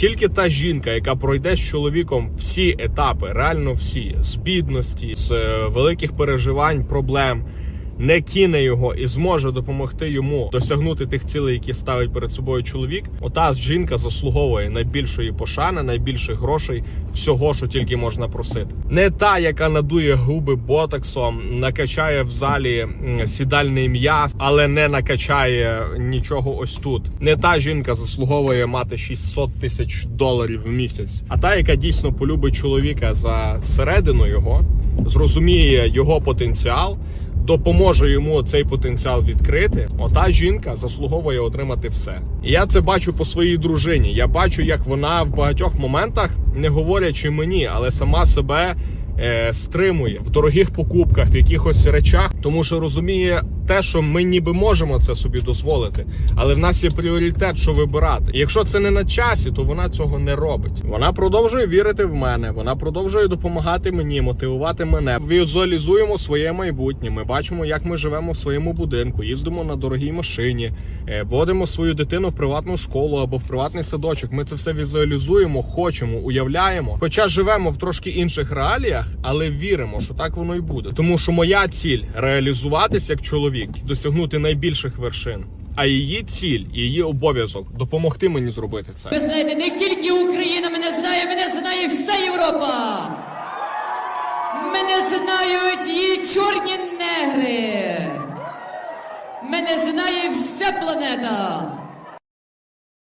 Тільки та жінка, яка пройде з чоловіком всі етапи, реально всі з бідності, з е, великих переживань, проблем. Не кине його і зможе допомогти йому досягнути тих цілей, які ставить перед собою чоловік. Ота жінка заслуговує найбільшої пошани, найбільших грошей, всього, що тільки можна просити. Не та, яка надує губи ботоксом, накачає в залі сідальний м'яз, але не накачає нічого ось тут. Не та жінка заслуговує мати 600 тисяч доларів в місяць, а та, яка дійсно полюбить чоловіка за середину його, зрозуміє його потенціал. Допоможе йому цей потенціал відкрити. Ота жінка заслуговує отримати все. Я це бачу по своїй дружині. Я бачу, як вона в багатьох моментах, не говорячи мені, але сама себе е, стримує в дорогих покупках, в якихось речах, тому що розуміє те, що ми ніби можемо це собі дозволити, але в нас є пріоритет, що вибирати. І якщо це не на часі, то вона цього не робить. Вона продовжує вірити в мене. Вона продовжує допомагати мені, мотивувати мене. Візуалізуємо своє майбутнє. Ми бачимо, як ми живемо в своєму будинку, їздимо на дорогій машині, е, водимо свою дитину в приватну школу або в приватний садочок. Ми це все візуалізуємо, хочемо, уявляємо. Хоча живемо в трошки інших реаліях, але віримо, що так воно і буде. Тому що моя ціль реалізуватись як чоловік, досягнути найбільших вершин. А її ціль, її обов'язок допомогти мені зробити це. Ви знаєте, не тільки Україна мене знає, мене знає вся Європа. Мене знають і чорні негри. Мене знає вся планета.